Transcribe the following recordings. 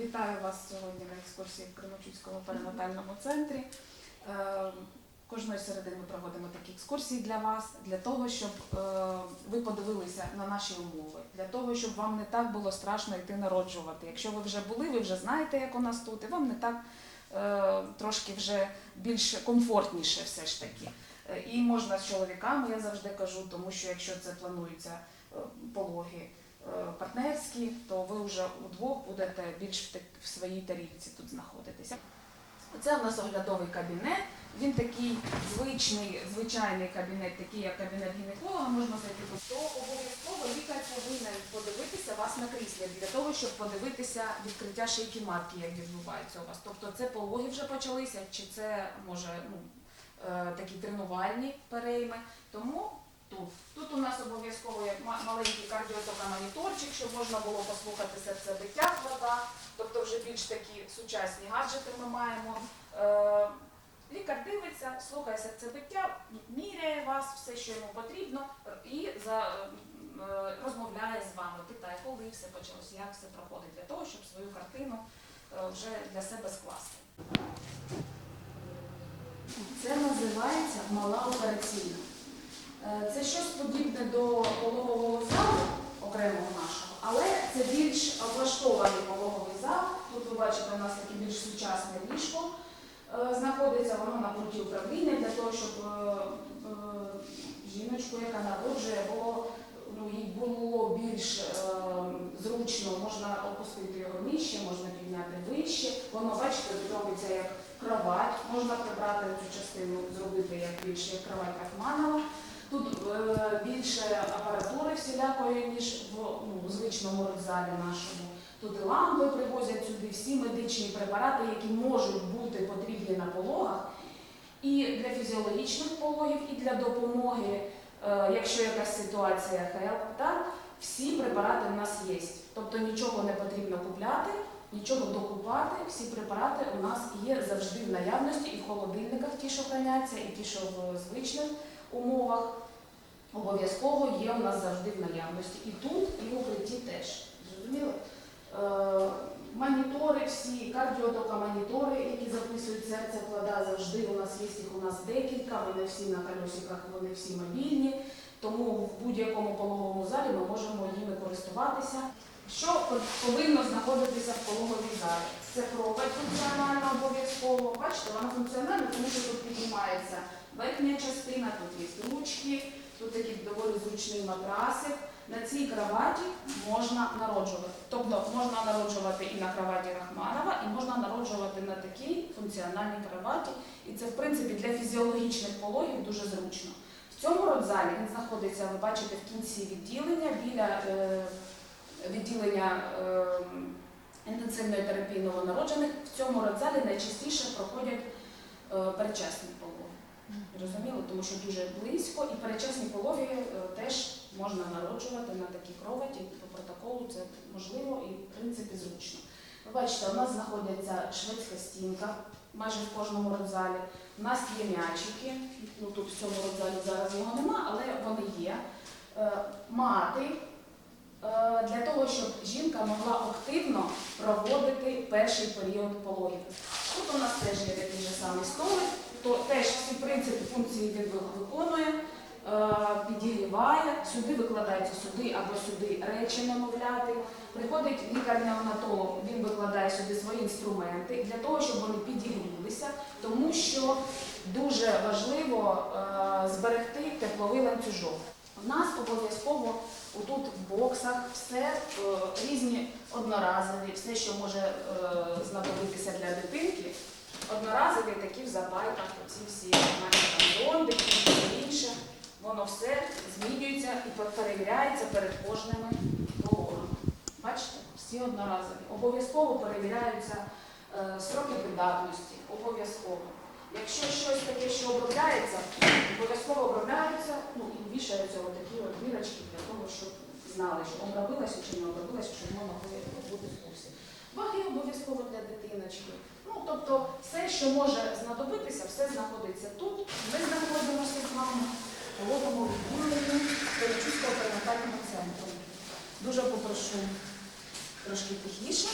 Вітаю вас сьогодні на екскурсії в Кременчуцькому перинатальному центрі. Е, Кожної середи ми проводимо такі екскурсії для вас, для того, щоб е, ви подивилися на наші умови, для того, щоб вам не так було страшно йти народжувати. Якщо ви вже були, ви вже знаєте, як у нас тут, і вам не так е, трошки вже більш комфортніше все ж таки. І можна з чоловіками, я завжди кажу, тому що якщо це плануються пологи партнерські, то ви вже удвох будете більш в, своїй тарілці тут знаходитися. Це у нас оглядовий кабінет. Він такий звичний, звичайний кабінет, такий як кабінет гінеколога, можна зайти тут. То обов'язково лікар повинен подивитися вас на кріслі для того, щоб подивитися відкриття шийки матки, як відбувається у вас. Тобто це пологи вже почалися, чи це може ну, е, такі тренувальні перейми. Тому тут. Тут у нас обов'язково ма- маленький кардіотокомоніторчик, щоб можна було послухати серцебиття вода, тобто вже більш такі сучасні гаджети ми маємо. Е, Лікар дивиться, слухає серцебиття, міряє вас, все, що йому потрібно, і за, е, розмовляє з вами, питає, коли все почалося, як все проходить, для того, щоб свою картину е, вже для себе скласти. Це називається мала операційна. Е, Це щось подібне до пологового залу окремого нашого, але це більш облаштований пологовий зал. Тут ви бачите, у нас таке більш сучасне ліжко. Е, Знаходиться воно на пульті управління для того, щоб е, жіночку, яка народжує, було, ну, їй було більш зручно, можна опустити його нижче, можна підняти вище. Воно, бачите, робиться як кровать, можна прибрати цю частину, зробити як більше як кровать Рахманова. Тут е, більше апаратури всілякої, ніж в ну, звичному родзалі нашому. Тут лампи привозять сюди, всі медичні препарати, які можуть бути потрібні на пологах, і для фізіологічних пологів, і для допомоги, е, якщо якась ситуація хелп, так, всі препарати в нас є. Тобто нічого не потрібно купляти, нічого докупати, всі препарати у нас є завжди в наявності, і в холодильниках ті, що храняться, і ті, що в звичних умовах. Обов'язково є у нас завжди в наявності. І тут, і в укритті теж. Зрозуміло? Е, Монітори всі, кардіотокомонітори, які записують серце плода, завжди у нас є їх у нас декілька, вони всі на колесиках, вони всі мобільні, тому в будь-якому пологовому залі ми можемо ними користуватися. Що повинно знаходитися в пологовій залі? Це кровать функціональна обов'язково. Бачите, вона функціональна, тому що тут піднімається верхня частина, тут є ручки, тут такий доволі зручний матрасик. На цій кроваті можна народжувати. Тобто можна народжувати і на кроваті Рахманова, і можна народжувати на такій функціональній кроваті. І це, в принципі, для фізіологічних пологів дуже зручно. В цьому родзалі він знаходиться, ви бачите, в кінці відділення біля е, відділення е, інтенсивної терапії новонароджених. В цьому родзалі найчастіше проходять е, передчасні пологи. Розуміло, тому що дуже близько і передчасні пологи е, теж можна народжувати на такій кроваті. По протоколу це можливо і в принципі зручно. Ви бачите, у нас знаходиться шведська стінка майже в кожному родзалі. У нас є м'ячики, ну тут в цьому родзалі зараз його нема, але вони є. Е, Мати для того, щоб жінка могла активно проводити перший період пологів. Тут у нас теж є такий же самий столик, то теж всі принципи функції виконує, е, підігріває, сюди викладається сюди або сюди речі немовляти. Приходить лікар-неонатолог, він викладає сюди свої інструменти для того, щоб вони підігрілися, тому що дуже важливо е, зберегти тепловий ланцюжок. У нас обов'язково отут в боксах все е, різні одноразові, все, що може е, знадобитися для дитинки. Одноразові такі в запайках, оці всі зондики і інше. Воно все змінюється і перевіряється перед кожними пологами. Бачите, всі одноразові. Обов'язково перевіряються е, строки придатності, обов'язково. Якщо щось таке, що обробляється, обов'язково обробляються, ну і вішаються отакі от мірочки для того, щоб знали, що обробилося чи не обробилося, щоб ми могли бути в курсі. Ваги обов'язково для дитиночки. Ну, тобто все, що може знадобитися, все знаходиться тут. Ми знаходимося з вами в пологовому відділенні Перечуського перинатального центру. Дуже попрошу трошки тихіше.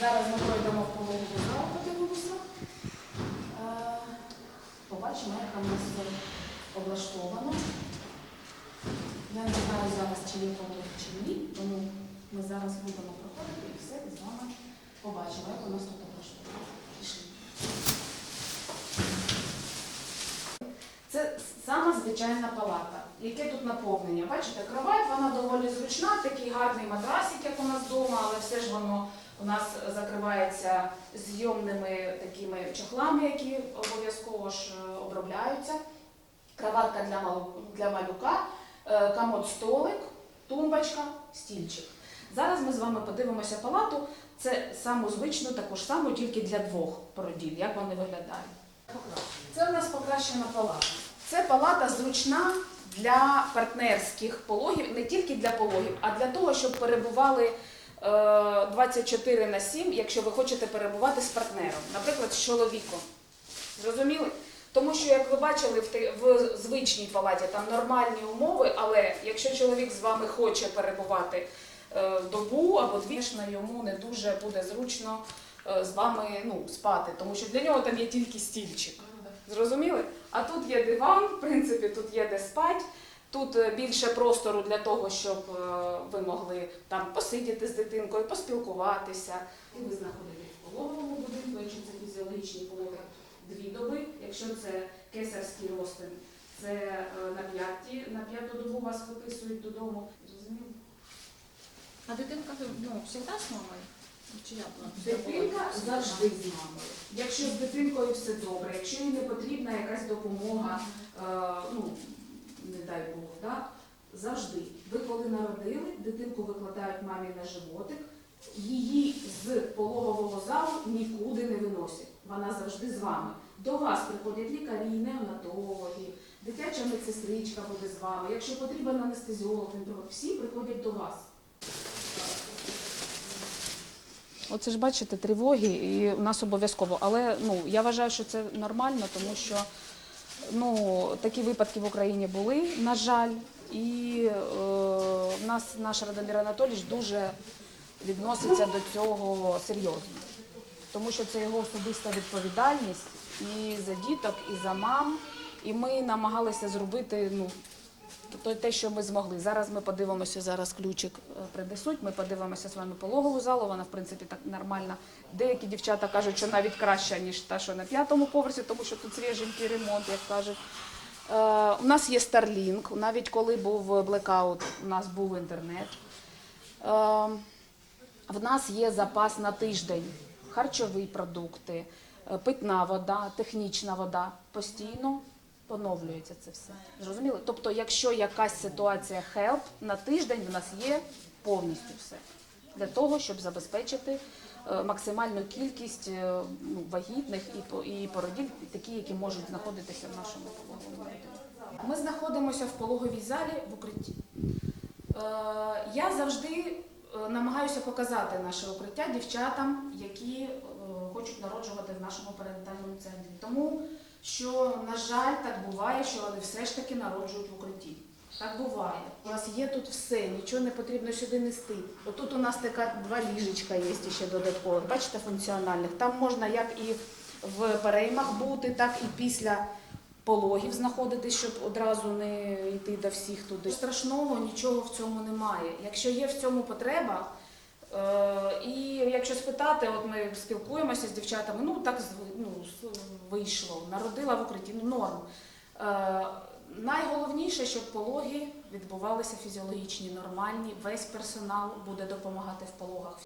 Зараз ми пройдемо в пологову залу, подивимося. Е, Побачимо, як там нас облаштовано. Я не знаю зараз, чи є полог, чи ні, тому ми зараз будемо проходити і все з вами побачимо, як у нас тут облаштовано. Це сама звичайна палата. Яке тут наповнення? Бачите, кровать, вона доволі зручна, такий гарний матрасик, як у нас вдома, але все ж воно у нас закривається зйомними такими чохлами, які обов'язково ж е, обробляються. Кроватка для малюка, е, комод-столик, тумбочка, стільчик. Зараз ми з вами подивимося палату. Це саму звичну, таку ж саму, тільки для двох породіль, як вони виглядають. Це у нас покращена палата. Це палата зручна для партнерських пологів, не тільки для пологів, а для того, щоб перебували е, 24 на 7, якщо ви хочете перебувати з партнером, наприклад, з чоловіком. Зрозуміли? Тому що, як ви бачили, в, в звичній палаті там нормальні умови, але якщо чоловік з вами хоче перебувати е, добу або дві, звісно, йому не дуже буде зручно е, з вами ну, спати, тому що для нього там є тільки стільчик. Зрозуміли? А тут є диван, в принципі, тут є де спати. Тут е, більше простору для того, щоб ви могли там посидіти з дитинкою, поспілкуватися. І ви знаходитесь в пологовому будинку, якщо це фізіологічні пологи, дві доби. Якщо це кесарський розтин, це е, на п'яті, на п'яту добу вас виписують додому. Зрозуміли? А дитинка ну, завжди з мамою? Чи як? Дитинка завжди з мамою. Якщо з дитинкою все добре, якщо їй не потрібна якась допомога, е, ну не дай Бог, да? завжди. Ви коли народили, дитинку викладають мамі на животик, її з пологового залу нікуди не виносять. Вона завжди з вами. До вас приходять лікарі, неонатологи, дитяча медсестричка буде з вами. Якщо потрібен анестезіолог, всі приходять до вас. Оце ж бачите тривоги, і у нас обов'язково. Але ну я вважаю, що це нормально, тому що ну такі випадки в Україні були, на жаль, і е, нас наш Радомир Анатолійович дуже відноситься до цього серйозно, тому що це його особиста відповідальність і за діток, і за мам. І ми намагалися зробити ну те, що ми змогли. Зараз ми подивимося, зараз ключик е, принесуть. Ми подивимося з вами пологову залу. Вона в принципі так нормальна. Деякі дівчата кажуть, що навіть краща, ніж та, що на п'ятому поверсі, тому що тут свіженький ремонт, як кажуть. Е, у нас є Starlink, навіть коли був блекаут, у нас був інтернет. Е, в нас є запас на тиждень, харчові продукти, е, питна вода, технічна вода. Постійно поновлюється це все. Зрозуміли? Тобто, якщо якась ситуація help, на тиждень в нас є повністю все для того, щоб забезпечити е, максимальну кількість е, ну, вагітних і, по- і породіль, такі, які можуть знаходитися в нашому пологовому. Ми знаходимося в пологовій залі в укритті. Я завжди намагаюся показати наше укриття дівчатам, які е, хочуть народжувати в нашому перинатальному центрі. Тому що, на жаль, так буває, що вони все ж таки народжують в укритті. Так буває. У нас є тут все, нічого не потрібно сюди нести. Отут у нас така два ліжечка є ще додаткових, бачите, функціональних. Там можна як і в переймах бути, так і після пологів знаходитись, щоб одразу не йти до всіх туди. Страшного нічого в цьому немає. Якщо є в цьому потреба, е, і якщо спитати, от ми спілкуємося з дівчатами, ну так ну, вийшло, народила в укритті, ну норм. Е, Найголовніше, щоб пологи відбувалися фізіологічні, нормальні. Весь персонал буде допомагати в пологах.